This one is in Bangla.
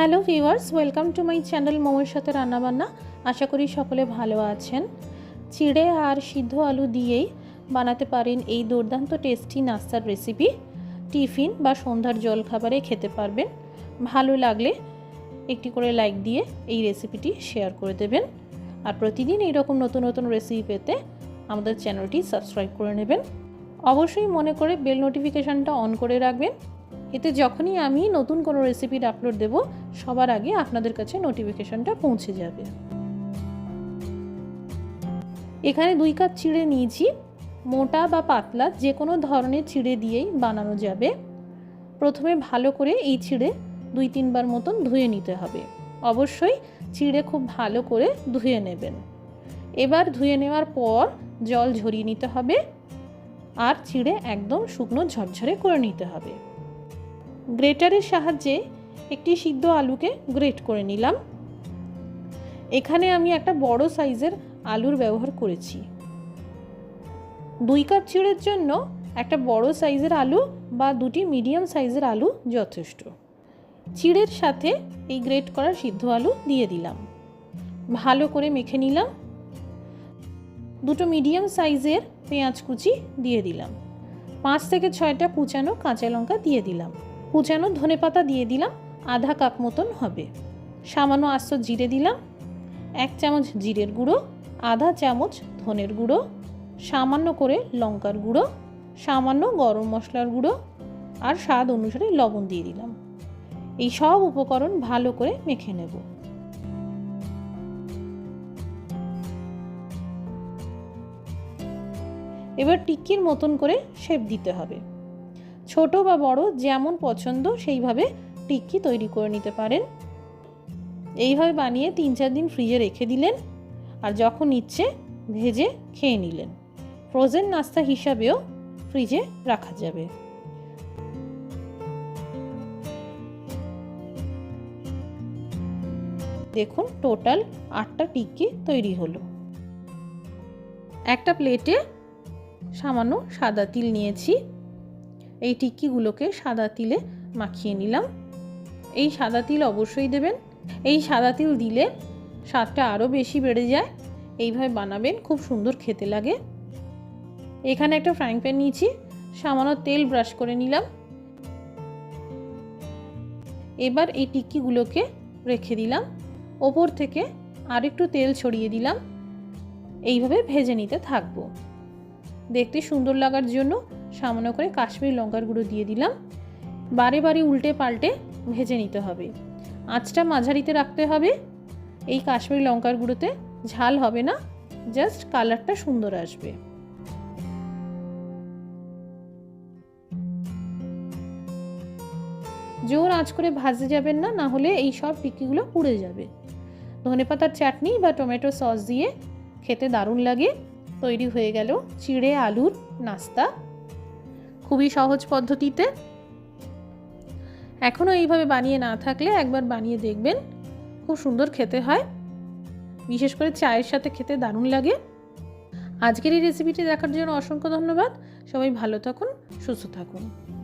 Hello viewers, welcome to my channel মোমোর সাথে রান্নাবান্না। আশা করি সকলে ভালো আছেন। চিড়ে আর সিদ্ধ আলু দিয়েই বানাতে পারেন এই দুর্দান্ত টেস্টি নাস্তার রেসিপি টিফিন বা সন্ধ্যার জলখাবারে খেতে পারবেন। ভালো লাগলে একটি করে লাইক দিয়ে এই রেসিপিটি শেয়ার করে দেবেন। আর প্রতিদিন এইরকম নতুন নতুন রেসিপি পেতে আমাদের চ্যানেলটি সাবস্ক্রাইব করে নেবেন। অবশ্যই মনে করে বেল নোটিফিকেশানটা অন করে রাখবেন। এতে যখনই আমি নতুন কোনো রেসিপির আপলোড দেব, সবার আগে আপনাদের কাছে নোটিফিকেশানটা পৌঁছে যাবে। এখানে দুই কাপ চিড়ে নিয়েছি। মোটা বা পাতলা যে কোনো ধরনের চিড়ে দিয়েই বানানো যাবে। প্রথমে ভালো করে এই চিড়ে দুই তিনবার মতন ধুয়ে নিতে হবে। অবশ্যই চিড়ে খুব ভালো করে ধুয়ে নেবেন। এবার ধুয়ে নেওয়ার পর জল ঝরিয়ে নিতে হবে। আর চিড়ে একদম শুকনো ঝরঝরে করে নিতে হবে। গ্রেটারের সাহায্যে একটি সিদ্ধ আলুকে গ্রেট করে নিলাম। এখানে আমি একটা বড় সাইজের আলুর ব্যবহার করেছি। দুই কাপ চিড়ের জন্য একটা বড় সাইজের আলু বা দুটি মিডিয়াম সাইজের আলু যথেষ্ট। চিড়ের সাথে এই গ্রেট করা সিদ্ধ আলু দিয়ে দিলাম। ভালো করে মেখে নিলাম। দুটো মিডিয়াম সাইজের পেঁয়াজ কুচি দিয়ে দিলাম। পাঁচ থেকে ছয়টা কুচানো কাঁচা লঙ্কা দিয়ে দিলাম। কুচানো ধনে পাতা দিয়ে দিলাম, আধা কাপ মতন হবে। সামান্য আস্ত জিরে দিলাম, এক চামচ জিরের গুঁড়ো, আধা চামচ ধনের গুঁড়ো, সামান্য করে লঙ্কার গুঁড়ো, সামান্য গরম মশলার গুঁড়ো আর স্বাদ অনুসারে লবণ দিয়ে দিলাম। এই সব উপকরণ ভালো করে মেখে নেব। এবার টিক্কির মতন করে শেপ দিতে হবে। ছোট বা বড় যেমন পছন্দ সেইভাবে টিক্কি তৈরি করে নিতে পারেন। এইভাবে বানিয়ে তিন চার দিন ফ্রিজে রেখে দিলেন আর যখন ইচ্ছে ভেজে খেয়ে নিলেন। ফ্রোজেন নাস্তা হিসাবেও ফ্রিজে রাখা যাবে। দেখুন টোটাল আটটা টিক্কি তৈরি হলো। একটা প্লেটে সামান্য সাদা তিল নিয়েছি। এই টিক্কিগুলোকে সাদা তিলে মাখিয়ে নিলাম। এই সাদা তিল অবশ্যই দেবেন। এই সাদা তিল দিলে স্বাদটা আরও বেশি বেড়ে যায়। এইভাবে বানাবেন, খুব সুন্দর খেতে লাগে। এখানে একটা ফ্রাইং প্যান নিয়েছি, সামান্য তেল ব্রাশ করে নিলাম। এবার এই টিক্কিগুলোকে রেখে দিলাম। ওপর থেকে আরেকটু তেল ছড়িয়ে দিলাম। এইভাবে ভেজে নিতে থাকব। দেখতে সুন্দর লাগার জন্য সামান্য করে কাশ্মীর লঙ্কার গুঁড়ো দিয়ে দিলাম। বারে বারে উল্টে পাল্টে ভেজে নিতে হবে। আঁচটা মাঝারিতে রাখতে হবে। এই কাশ্মীর লঙ্কার গুঁড়োতে ঝাল হবে না, জাস্ট কালারটা সুন্দর আসবে। জোর আঁচ করে ভাজতে যাবেন না না হলে এই সব টিক্কিগুলো পুড়ে যাবে। ধনেপাতার চাটনি বা টমেটো সস দিয়ে খেতে দারুণ লাগে। তৈরি হয়ে গেল চিড়ে আলুর নাস্তা। খুবই সহজ পদ্ধতিতে। এখনও এইভাবে বানিয়ে না থাকলে একবার বানিয়ে দেখবেন, খুব সুন্দর খেতে হয়। বিশেষ করে চায়ের সাথে খেতে দারুণ লাগে। আজকের এই রেসিপিটি দেখার জন্য অসংখ্য ধন্যবাদ। সবাই ভালো থাকুন, সুস্থ থাকুন।